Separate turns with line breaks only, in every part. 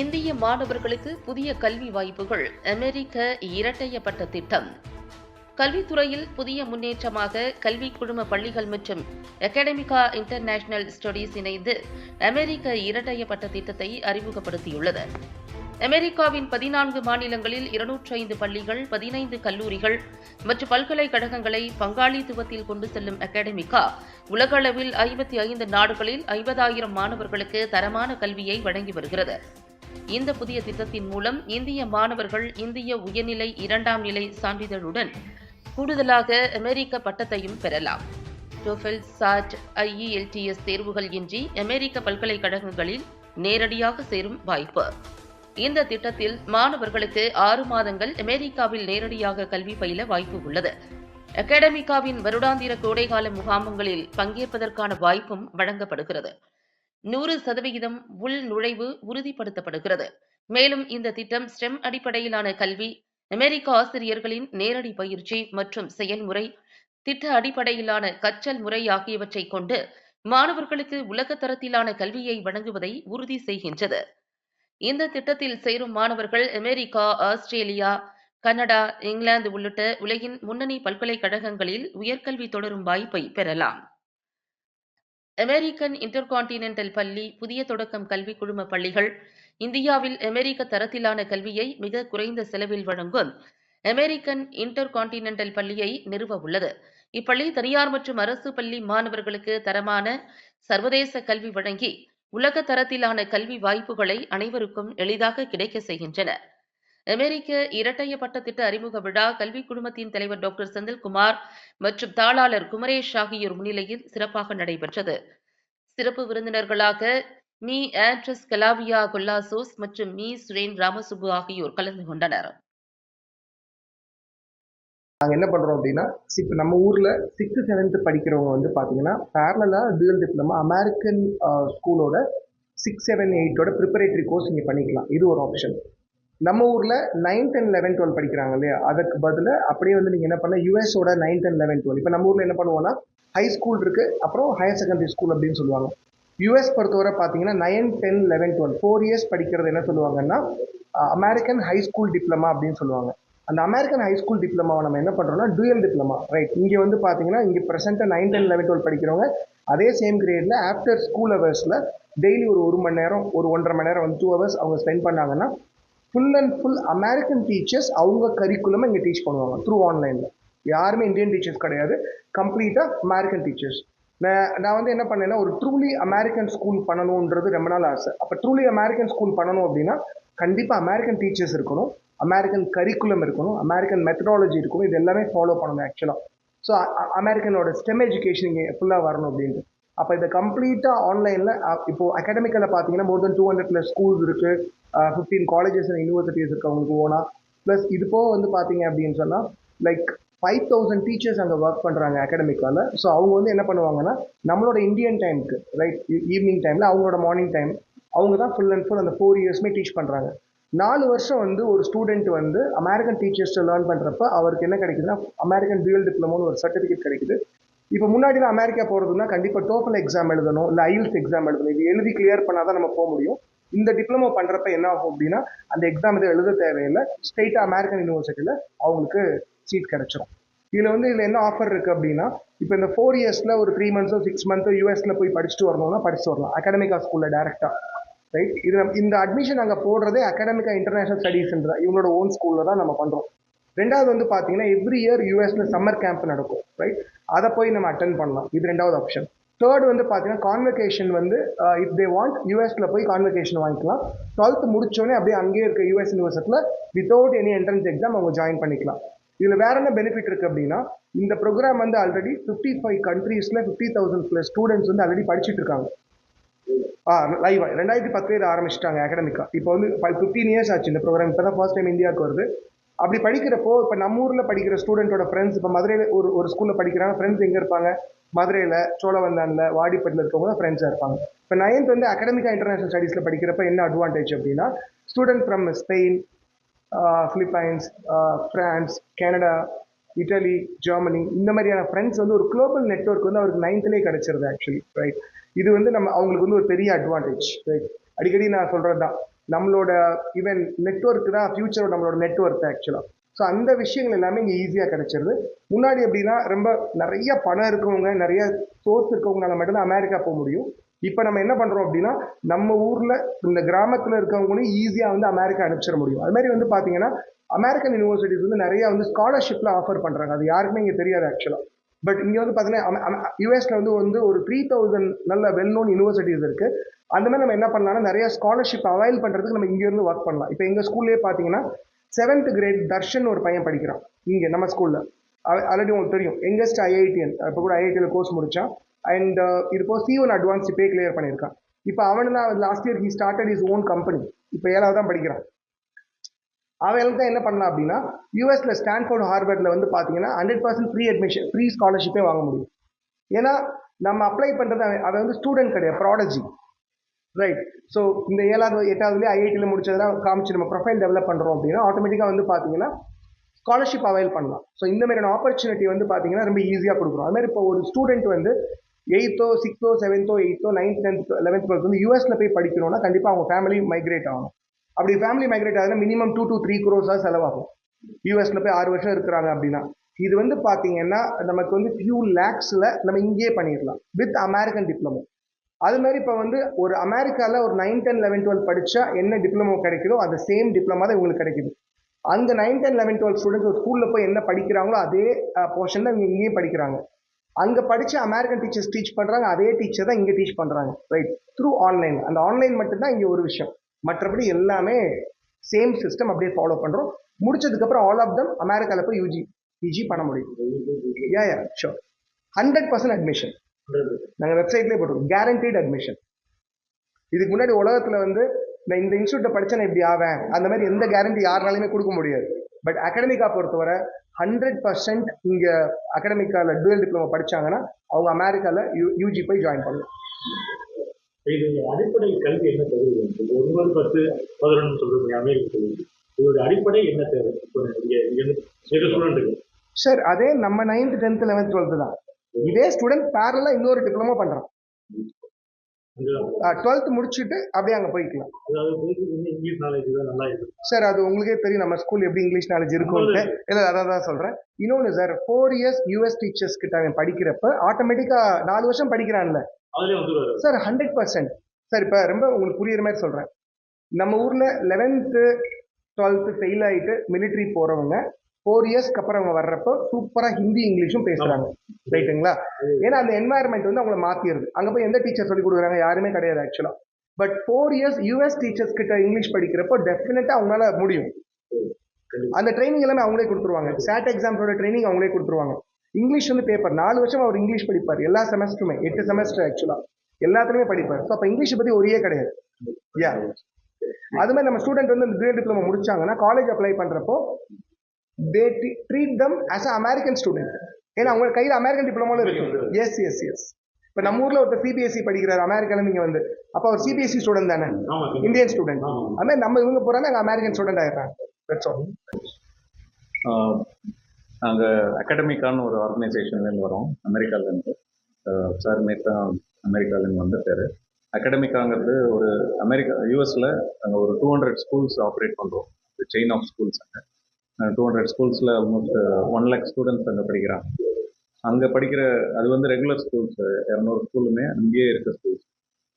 இந்திய மாணவர்களுக்கு புதிய கல்வி வாய்ப்புகள் அமெரிக்க இரட்டையப்பட்ட திட்டம். கல்வித்துறையில் புதிய முன்னேற்றமாக கல்வி குழும பள்ளிகள் மற்றும் அகாடமிகா இன்டர்நேஷனல் ஸ்டடீஸ் இணைந்து அமெரிக்க இரட்டையப்பட்ட திட்டத்தை அறிமுகப்படுத்தியுள்ளது. அமெரிக்காவின் பதினான்கு மாநிலங்களில் இருநூற்றி ஐந்து பள்ளிகள் பதினைந்து கல்லூரிகள் மற்றும் பல்கலைக்கழகங்களை பங்காளித்துவத்தில் கொண்டு செல்லும் அகாடமிகா உலகளவில் ஐம்பத்தி ஐந்து நாடுகளில் ஐம்பதாயிரம் மாணவர்களுக்கு தரமான கல்வியை வழங்கி வருகிறது. இந்த புதிய திட்டத்தின் மூலம் இந்திய மாணவர்கள் இந்திய உயர்நிலை இரண்டாம் நிலை சான்றிதழுடன் கூடுதலாக அமெரிக்க பட்டத்தையும் பெறலாம். டோஃபெல் சாட் ஐஇஎல்டிஎஸ் தேர்வுகள் இன்றி அமெரிக்க பல்கலைக்கழகங்களில் நேரடியாக சேரும் வாய்ப்பு. இந்த திட்டத்தில் மாணவர்களுக்கு ஆறு மாதங்கள் அமெரிக்காவில் நேரடியாக கல்வி பயில வாய்ப்பு உள்ளது. அகாடமிகாவின் வருடாந்திர கோடைகால முகாமங்களில் பங்கேற்பதற்கான வாய்ப்பும் வழங்கப்படுகிறது. நூறு சதவிகிதம் உள் நுழைவு உறுதிப்படுத்தப்படுகிறது. மேலும் இந்த திட்டம் ஸ்டெம் அடிப்படையிலான கல்வி அமெரிக்க ஆசிரியர்களின் நேரடி பயிற்சி மற்றும் செயல்முறை திட்ட அடிப்படையிலான கற்றல் முறை ஆகியவற்றை கொண்டு மாணவர்களுக்கு உலகத்தரத்திலான கல்வியை வழங்குவதை உறுதி செய்கின்றது. இந்த திட்டத்தில் சேரும் மாணவர்கள் அமெரிக்கா ஆஸ்திரேலியா கனடா இங்கிலாந்து உள்ளிட்ட உலகின் முன்னணி பல்கலைக்கழகங்களில் உயர்கல்வி தொடரும் வாய்ப்பை பெறலாம். அமெரிக்கன் இன்டர்கான்டினென்டல் பள்ளி புதிய தொடக்கம் கல்வி குழும பள்ளிகள் இந்தியாவில் அமெரிக்க தரத்திலான கல்வியை மிக குறைந்த செலவில் வழங்கும் அமெரிக்கன் இன்டர்கான்டினென்டல் பள்ளியை நிறுவ உள்ளது. இப்பள்ளி தனியார் மற்றும் அரசு பள்ளி மாணவர்களுக்கு தரமான சர்வதேச கல்வி வழங்கி உலக தரத்திலான கல்வி வாய்ப்புகளை அனைவருக்கும் எளிதாக கிடைக்க செய்கின்றன. அமெரிக்க இரட்டையப்பட்ட திட்ட அறிமுக விழா கல்வி குழுமத்தின் தலைவர் டாக்டர் செந்தில்குமார் மற்றும் தாளாளர் குமரேஷ் ஆகியோர் முன்னிலையில் சிறப்பாக நடைபெற்றது. சிறப்பு விருந்தினர்களாக மீ. ஆண்ட்ரஸ் கலாவியா கொல்லாசோஸ் மற்றும் மீ. சுரேன் ராமசுப்பு ஆகியோர் கலந்து கொண்டனர்.
நாங்கள் என்ன பண்ணுறோம் அப்படின்னா இப்போ நம்ம ஊரில் சிக்ஸ்த்து செவன்த்து படிக்கிறவங்க வந்து பார்த்தீங்கன்னா பேரலாக டூயல் டிப்ளமா அமெரிக்கன் ஸ்கூலோட சிக்ஸ் செவன் எயிட்டோட ப்ரிப்பரேட்டரி கோர்ஸ் நீங்கள் பண்ணிக்கலாம். இது ஒரு ஆப்ஷன் நம்ம ஊரில் நைன்த் அண்ட் லெவன் டுவெல் படிக்கிறாங்க இல்லையா? அதுக்கு பதிலாக அப்படியே வந்து நீங்கள் என்ன பண்ண யூஎஸோட நைன்த் அண்ட் லெவன் டுவெல் இப்போ நம்ம ஊரில் என்ன பண்ணுவோம்னா ஹை ஸ்கூல் இருக்குது அப்புறம் ஹையர் செகண்டரி ஸ்கூல் அப்படின்னு சொல்லுவாங்க. யூஎஸ் பொறுத்தவரை பார்த்தீங்கன்னா nine ten eleven twelve four years படிக்கிறது என்ன சொல்லுவாங்கன்னா அமெரிக்கன் ஹை ஸ்கூல் டிப்ளமா அப்படின்னு சொல்லுவாங்க. அந்த அமெரிக்கன் ஹை ஸ்கூல் டிப்ளமாவை நம்ம என்ன பண்ணுறோம்னா டூயல் டிப்ளமா ரைட் இங்கே வந்து பார்த்தீங்கன்னா இங்கே ப்ரெசென்ட்டாக நைன் டென் லெவன் டுவெல் படிக்கிறவங்க அதே சேம் கிரேடில் ஆஃப்டர் ஸ்கூல் ஹவர்ஸில் டெய்லி ஒரு ஒரு மணி நேரம் ஒரு ஒன்றரை மணி நேரம் வந்து டூ ஹவர்ஸ் அவங்க ஸ்பெண்ட் பண்ணாங்கன்னா full and full American teachers அவங்க கரிக்குலமாக இங்கே டீச் பண்ணுவாங்க த்ரூ ஆன்லைனில் யாருமே இந்தியன் டீச்சர்ஸ் கிடையாது. கம்ப்ளீட்டாக அமெரிக்கன் டீச்சர்ஸ் நான் நான் வந்து என்ன பண்ணேன்னா ஒரு ட்ரூலி அமெரிக்கன் ஸ்கூல் பண்ணணுன்றது ரொம்ப நாள் ஆசை. அப்போ ட்ரூலி அமெரிக்கன் ஸ்கூல் பண்ணணும் அப்படின்னா கண்டிப்பாக அமெரிக்கன் டீச்சர்ஸ் இருக்கணும். அமெரிக்கன் கரிக்குலம் இருக்கணும். அமெரிக்கன் மெத்தடாலஜி இருக்கணும். இது எல்லாமே ஃபாலோ பண்ணணும் ஆக்சுவலாக ஸோ அமெரிக்கனோட ஸ்டெம் எஜுகேஷன் இங்கே ஃபுல்லாக வரணும் அப்படின்ட்டு. அப்போ இதை கம்ப்ளீட்டாக ஆன்லைனில் இப்போது அகாடமிக்கில் பார்த்தீங்கன்னா more than two hundred plus schools இருக்குது ஃபிஃப்டீன் காலேஜஸ் அண்ட் யூனிவர்சிட்டிஸ் இருக்குது அவங்களுக்கு ஓனாக ப்ளஸ் இது போக வந்து பார்த்தீங்க அப்படின்னு சொன்னால் லைக் ஃபைவ் தௌசண்ட் டீச்சர்ஸ் அங்கே ஒர்க் பண்ணுறாங்க அகாடமிக்கால ஸோ அவங்க வந்து என்ன பண்ணுவாங்கன்னா நம்மளோட இந்தியன் டைமுக்கு ரைட் ஈவினிங் டைமில் அவங்களோட மார்னிங் டைம் அவங்க தான் ஃபுல் அண்ட் ஃபுல் அந்த ஃபோர் இயர்ஸுமே டீச் பண்ணுறாங்க நாலு வருஷம் வந்து ஒரு ஸ்டூடெண்ட் வந்து அமெரிக்கன் டீச்சர்ஸை லேர்ன் பண்ணுறப்ப அவருக்கு என்ன கிடைக்குதுன்னா அமெரிக்கன் டியூல் டிப்ளமோன்னு ஒரு சர்டிஃபிகேட் கிடைக்குது. இப்போ முன்னாடிலாம் அமெரிக்கா போகிறதுனா கண்டிப்பாக டோஃபல் எக்ஸாம் எழுதணும் இல்லை ஐஎல்ஸ் எக்ஸாம் எழுதணும். இது எழுதி கிளியர் பண்ணால் தான் நம்ம போக முடியும். இந்த டிப்ளமோ பண்ணுறப்ப என்ன ஆகும் அப்படின்னா அந்த எக்ஸாம் எதுவும் எழுத தேவையில்லை. ஸ்ட்ரெயிட்டாக அமெரிக்கன் யூனிவர்சிட்டியில் அவங்களுக்கு சீட் கிடச்சிரும். இதில் வந்து இதில் என்ன ஆஃபர் இருக்குது அப்படின்னா இப்போ இந்த ஃபோர் இயர்ஸில் ஒரு த்ரீ மந்த்ஸோ சிக்ஸ் மந்த்தோ யூஎஸில் போய் படிச்சுட்டு வரணும்னா படிச்சுட்டு வரலாம். அகாடமிக்கா ஸ்கூலில் டேரெக்டாக ரைட் இது இந்த அட்மிஷன் அங்கே போடுறதே அகாடமிக்கா இன்டர்நேஷனல் ஸ்டடீஸ்ன்ற இவங்களோட ஓன் ஸ்கூலில் தான் நம்ம பண்ணுறோம் ரெண்டாவது வந்து பார்த்தீங்கன்னா எவ்ரி இயர் யூஎஸ்ல சம்மர் கேம்ப் நடக்கும் ரைட் அதை போய் நம்ம அட்டன் பண்ணலாம். இது ரெண்டாவது ஆப்ஷன் தேர்ட் வந்து பார்த்தீங்கன்னா கான்வெகேஷன் வந்து இஃப் தே வாண்ட் யூஎஸில் போய் கான்வெகேஷன் வாங்கிக்கலாம். டுவெல்த் முடிச்சோடனே அப்படியே அங்கேயே இருக்க யூஎஸ் யூனிவர்சிட்டியில் வித்தவுட் எனி என்ட்ரன்ஸ் எக்ஸாம் அவங்க ஜாயின் பண்ணிக்கலாம். இதில் வேற என்ன பெனிஃபிட் இருக்குது அப்படின்னா இந்த ப்ரோக்ராம் வந்து ஆல்ரெடி ஃபிஃப்டி ஃபைவ் கண்ட்ரீஸில் ஃபிஃப்டி தௌசண்ட் ப்ளஸ் ஸ்டூடெண்ட்ஸ் வந்து ஆல்ரெடி படிச்சுட்டு இருக்காங்க. ஆ லைவ் ரெண்டாயிரத்தி பத்து இதை ஆரம்பிச்சிட்டாங்க அகாடமிக்கா இப்போ வந்து ஃபிஃப்டீன் இயர்ஸ் ஆச்சு இந்த ப்ரோக்ராம் இப்போ தான் ஃபர்ஸ்ட் டைம் இந்தியாவுக்கு வருது. அப்படி படிக்கிறப்போ இப்போ நம்ம ஊரில் படிக்கிற ஸ்டூடெண்ட்டோட ஃப்ரெண்ட்ஸ் இப்போ மதுரையில் ஒரு ஒரு ஸ்கூலில் படிக்கிறாங்க ஃப்ரெண்ட்ஸ் எங்கே இருப்பாங்க? மதுரையில் சோழவந்தானில் வாடிப்பட்டில் இருக்கவங்க தான் ஃப்ரெண்ட்ஸாக இருப்பாங்க. இப்போ நைன்த் வந்து அகாடமிக்கா இன்டர்நேஷனல் ஸ்டடீஸில் படிக்கிறப்ப என்ன அட்வான்டேஜ் அப்படின்னா student from Spain Philippines France Canada Italy Germany இந்த மாதிரியான ஃப்ரெண்ட்ஸ் வந்து ஒரு குளோபல் நெட்ஒர்க் வந்து அவருக்கு நைன்த்லேயே கிடச்சிருது ஆக்சுவலி ரைட் இது வந்து நம்ம அவங்களுக்கு வந்து ஒரு பெரிய அட்வான்டேஜ் ரைட் அடிக்கடி நான் சொல்கிறது தான் நம்மளோட ஈவன் நெட்ஒர்க் தான் ஃபியூச்சரோட நம்மளோட நெட்ஒர்க் ஆக்சுவலாக ஸோ அந்த விஷயங்கள் எல்லாமே இங்கே ஈஸியாக கிடைச்சிருது. முன்னாடி எப்படின்னா ரொம்ப நிறைய பணம் இருக்கவங்க நிறைய சோர்ஸ் இருக்கவங்கனால மட்டும்தான் அமெரிக்கா போக முடியும். இப்போ நம்ம என்ன பண்ணுறோம் அப்படின்னா நம்ம ஊரில் இந்த கிராமத்தில் இருக்கவங்களையும் ஈஸியாக வந்து அமெரிக்கா அனுப்பிச்சிட முடியும். அது மாதிரி வந்து பார்த்தீங்கன்னா அமெரிக்கன் யூனிவர்சிட்டிஸ் வந்து நிறைய வந்து ஸ்காலர்ஷிப்பில் ஆஃபர் பண்ணுறாங்க அது யாருக்குமே இங்கே தெரியாது ஆக்சுவலாக பட் இங்கே வந்து பார்த்தீங்கன்னா யூஎஸ்ல வந்து வந்து ஒரு த்ரீ தௌசண்ட் நல்ல வெல் நோன் யூனிவர்சிட்டிஸ் இருக்கு. அந்த மாதிரி நம்ம என்ன பண்ணலாம்னா நிறைய ஸ்காலர்ஷிப் அவைல் பண்ணுறதுக்கு நம்ம இங்கேருந்து ஒர்க் பண்ணலாம். இப்போ எங்கள் ஸ்கூல்லேயே பார்த்தீங்கன்னா செவன்த் கிரேட் தர்ஷன் ஒரு பையன் படிக்கிறான். இங்கே நம்ம ஸ்கூலில் ஆல்ரெடி உங்களுக்கு தெரியும். எங்கஸ்ட் ஐஐடிஎன் uh, இப்போ கூட ஐஐடியில் கோர்ஸ் முடித்தான் அண்ட் இது போக C one advance pay clear பண்ணியிருக்கான். இப்போ அவன் தான் last year he started is own company இப்போ ஏழாவது தான் படிக்கிறான். அவங்களுக்கு தான் என்ன பண்ணலாம் அப்படின்னா யூஎஸில் ஸ்டான்ஃபோர்ட் ஹார்வர்டில் வந்து பார்த்தீங்கன்னா hundred percent free admission free ஸ்காலர்ஷிப்பே வாங்க முடியும். ஏன்னா நம்ம அப்ளை பண்ணுறது அவன் அவன் வந்து ஸ்டூடெண்ட் கிடையாது ப்ராடஜி ரைட் ஸோ இந்த ஏழாவது எட்டாவதுலேயே ஐஐடியில் முடிச்சதெல்லாம் காமிச்சு நம்ம ப்ரொஃபைல் டெவலப் பண்ணுறோம் அப்படின்னா ஆட்டோமேட்டிக்காக வந்து பார்த்தீங்கன்னா ஸ்காலர்ஷிப் அவைல் பண்ணலாம். ஸோ இந்த மாதிரியான ஆப்பர்ச்சுனிட்டி வந்து பார்த்தீங்கன்னா ரொம்ப ஈஸியாக கொடுக்குறோம் அதுமாதிரி இப்போ ஒரு ஸ்டூடெண்ட் வந்து எயித்தோ சிக்ஸ்த்தோ செவன்த்தோ எயித்தோ நைன்த் டென்த் லெவன்த் டுவெல்த் வந்து யூஎஸில் போய் படிக்கணும்னா கண்டிப்பாக அவங்க ஃபேமிலி மைக்ரேட் ஆகணும். அப்படி ஃபேமிலி மைக்ரேட் ஆகுதுன்னா மினிமம் டூ டு த்ரீ குரோஸாக செலவாகும். யூஎஸில் போய் ஆறு வருஷம் இருக்கிறாங்க அப்படின்னா. இது வந்து பார்த்தீங்கன்னா நமக்கு வந்து ஃபியூ லேக்ஸில் நம்ம இங்கேயே பண்ணிடலாம் வித் அமெரிக்கன் டிப்ளமோ அது மாதிரி இப்போ வந்து ஒரு அமெரிக்காவில் ஒரு நைன் டென் லெவன் டுவெல் படித்தா என்ன டிப்ளமோ கிடைக்குதோ அந்த சேம் டிப்ளமா தான் இவங்களுக்கு கிடைக்குது. அங்கே nine ten eleven twelve students ஒரு ஸ்கூலில் போய் என்ன படிக்கிறாங்களோ அதே போர்ஷன் தான் இவங்க இங்கேயும் படிக்கிறாங்க. அங்கே படித்து அமெரிக்கன் டீச்சர்ஸ் டீச் பண்ணுறாங்க அதே டீச்சர் தான் இங்கே டீச் பண்ணுறாங்க ரைட் த்ரூ ஆன்லைன் அந்த ஆன்லைன் மட்டும்தான் இங்கே ஒரு விஷயம். மற்றபடி எல்லாமே சேம் சிஸ்டம் அப்படியே ஃபாலோ பண்ணுறோம் முடிச்சதுக்கப்புறம் ஆல் ஆஃப் தம் அமெரிக்காவில் போய் யூஜி பிஜி பண்ண முடியும். Yeah yeah sure hundred percent admission நாங்கள் வெப்சைட்லேயே போட்டிருக்கோம். கேரண்டீட் அட்மிஷன் இதுக்கு முன்னாடி உலகத்தில் வந்து நான் இந்த இன்ஸ்டியூட்டை படித்தேன் நான் இப்படி ஆவேன். அந்த மாதிரி எந்த கேரண்டி யாருனாலுமே கொடுக்க முடியாது. பட் அகாடமிக்கா பொறுத்தவரை ஹண்ட்ரட் பர்சன்ட் இங்கே அகாடமிக்காவில் டுவெல் டிப்ளமோ படிச்சாங்கன்னா அவங்க அமெரிக்காவில் யூ யூஜி போய் ஜாயின் பண்ணலாம்.
இதனுடைய அடிப்படை கல்வி என்ன தகுதி என்று ஒன்பது பத்து பதினொன்று சொல்றது அமெரிக்க கல்வி இதோட அடிப்படை என்ன தேவை? இப்போ ஸ்டூடெண்ட்டுக்கு
சார் அதே நம்ம நைன்த் டென்த் லெவன்த் டுவெல்த் தான். இதே ஸ்டூடெண்ட் பேரலாக இன்னொரு டிப்ளமோ பண்ணுறான் டுவெல்த் முடிச்சுட்டு அப்படியே அங்கே போய்க்கலாம். சார் அது உங்களுக்கே தெரியும். நம்ம ஸ்கூல் எப்படி இங்கிலீஷ் நாலேஜ் இருக்கும்ட்டு இல்லை அதான் தான் சொல்கிறேன் இன்னொன்று sir four years US teachers கிட்ட அவன் படிக்கிறப்ப ஆட்டோமேட்டிக்காக நாலு வருஷம் படிக்கிறான்ல. சார் ஹண்ட்ரட் பர்சன்ட் சார் இப்போ ரொம்ப உங்களுக்கு புரியுற மாதிரி சொல்கிறேன் நம்ம ஊரில் லெவன்த்து டுவெல்த்து ஃபெயில் ஆகிட்டு மிலிட்ரி போகிறவங்க ஃபோர் இயர்ஸ்க்கு அப்புறம் அவங்க வர்றப்போ சூப்பராக ஹிந்தி இங்கிலீஷும் பேசுகிறாங்க ரைட்டுங்களா ஏன்னா அந்த என்வாயர்மெண்ட் வந்து அவங்கள மாற்றிடுது அங்கே போய் எந்த டீச்சர் சொல்லி கொடுக்குறாங்க யாருமே கிடையாது ஆக்சுவலாக but four years US teachers கிட்ட இங்கிலீஷ் படிக்கிறப்போ டெஃபினட்டாக அவங்களால முடியும். அந்த ட்ரைனிங் எல்லாமே அவங்களே கொடுத்துருவாங்க. சாட் எக்ஸாம்ஸோட ட்ரைனிங் அவங்களே கொடுத்துருவாங்க. இங்கிலீஷ் வந்து பேப்பர் நாலு வருஷம் அவர் இங்கிலீஷ் படிப்பார். எல்லா செமஸ்டருமே எட்டு செமஸ்டர் ஆக்சுவலாக எல்லாத்துலேயுமே படிப்பார். ஸோ அப்போ இங்கிலீஷை பற்றி ஒரே கிடையாது. யா அது மாதிரி நம்ம ஸ்டூடெண்ட் வந்து இந்த கிரேட் டிப்ளமோ முடிச்சாங்கன்னா காலேஜ் அப்ளை பண்ணுறப்போ they treat them as a American student ஏன்னா அவங்க கையில் அமெரிக்கன் டிப்ளமோல இருக்கு. எஸ் எஸ் எஸ் இப்போ நம்ம ஊரில் ஒருத்தர் சிபிஎஸ்சி படிக்கிறார் அமெரிக்கால இங்கே வந்து. அப்போ அவர் சிபிஎஸ்சி ஸ்டூடெண்ட் தானே?
ஆமா
இந்தியன் ஸ்டூடெண்ட்
ஆமா.
அது மாதிரி நம்ம இவங்க போகிறாங்க அங்கே அமெரிக்கன் ஸ்டூடெண்ட் ஆல்
நாங்கள் அகாடமிக்கான ஒரு ஆர்கனைசேஷன்லேருந்து வரோம் அமெரிக்காலேருந்து சார் நேற்று தான் அமெரிக்காலேருந்து வந்திருக்காரு அகாடமிக்காங்கிறது ஒரு அமெரிக்கா யூஎஸில் நாங்கள் ஒரு டூ ஹண்ட்ரட் ஸ்கூல்ஸ் ஆப்ரேட் பண்ணுறோம் செயின் ஆஃப் ஸ்கூல்ஸ் அங்கே. டூ ஹண்ட்ரட் ஸ்கூல்ஸில் ஆல்மோஸ்ட் ஒன் லேக் ஸ்டூடெண்ட்ஸ் அங்கே படிக்கிறாங்க. அங்கே படிக்கிற அது வந்து ரெகுலர் ஸ்கூல்ஸ் இரநூறு ஸ்கூலுமே அங்கேயே இருக்க ஸ்கூல்ஸ்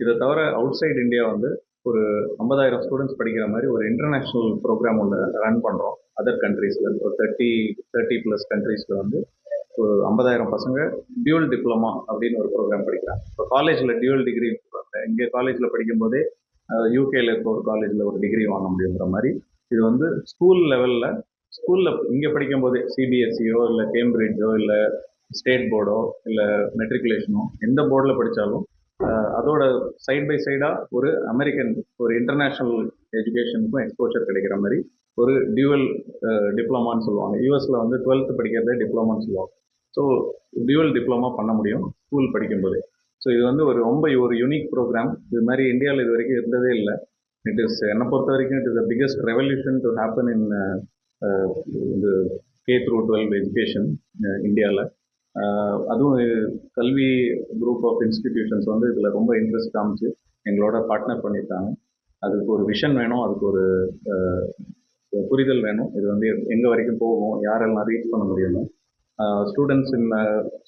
இதை தவிர அவுட் சைடு இந்தியா வந்து ஒரு ஐம்பதாயிரம் ஸ்டூடெண்ட்ஸ் படிக்கிற மாதிரி ஒரு இன்டர்நேஷ்னல் ப்ரோக்ராம் ஒன்று ரன் பண்ணுறோம் அதர் கண்ட்ரீஸில் ஒரு தேர்ட்டி தேர்ட்டி ப்ளஸ் கண்ட்ரீஸில் வந்து ஒரு ஐம்பதாயிரம் பசங்க டியூல் டிப்ளமா அப்படின்னு ஒரு ப்ரோக்ராம் படிக்கிறாங்க. இப்போ காலேஜில் டியூல் டிகிரி இங்கே காலேஜில் படிக்கும்போதே யூகேல இருக்க ஒரு காலேஜில் ஒரு டிகிரி வாங்க முடியுங்கிற மாதிரி. இது வந்து ஸ்கூல் லெவலில் ஸ்கூலில் இங்கே படிக்கும்போதே சிபிஎஸ்சியோ இல்லை கேம்பிரிட்ஜோ இல்லை ஸ்டேட் போர்டோ இல்லை மெட்ரிகுலேஷனோ எந்த போர்டில் படித்தாலும் அதோட சைட் பை சைடாக ஒரு அமெரிக்கன் ஒரு இன்டர்நேஷ்னல் எஜுகேஷனுக்கும் எக்ஸ்போஷர் கிடைக்கிற மாதிரி ஒரு டியூவல் டிப்ளமான்னு சொல்லுவாங்க. யூஎஸில் வந்து டுவெல்த்து படிக்கிறதே டிப்ளமான்னு சொல்லுவாங்க. ஸோ டியூவல் டிப்ளமா பண்ண முடியும் ஸ்கூல் படிக்கும்போதே. ஸோ இது வந்து ஒரு ரொம்ப ஒரு யூனிக் ப்ரோக்ராம் இது மாதிரி இந்தியாவில் இது வரைக்கும் இருந்ததே இல்லை. இட் இஸ் என்னை பொறுத்த வரைக்கும் it is the biggest revolution to happen in இது கே த்ரூ டுவெல் எஜுகேஷன் இந்தியாவில் அதுவும் கல்வி குரூப் ஆஃப் இன்ஸ்டிடியூஷன்ஸ் வந்து இதில் ரொம்ப இன்ட்ரெஸ்ட் காமிச்சு எங்களோட பார்ட்னர் பண்ணியிருக்காங்க அதுக்கு ஒரு விஷன் வேணும் அதுக்கு ஒரு புரிதல் வேணும். இது வந்து எங்கே வரைக்கும் போகும் யாரெல்லாம் ரீச் பண்ண முடியணும் ஸ்டூடெண்ட்ஸ் இந்த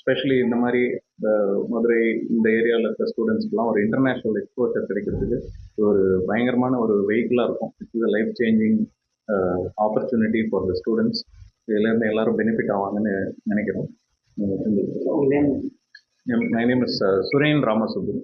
ஸ்பெஷலி இந்த மாதிரி மதுரை இந்த ஏரியாவில் இருக்க ஸ்டூடெண்ட்ஸ்க்குலாம் ஒரு இன்டர்நேஷ்னல் எக்ஸ்போஜர் கிடைக்கிறதுக்கு ஒரு பயங்கரமான ஒரு வெஹிக்கிளாக இருக்கும். It's life changing opportunity for the students இதுலேருந்து எல்லாரும் பெனிஃபிட் ஆவாங்கன்னு நினைக்கிறோம். My name is Suren Ramasubbu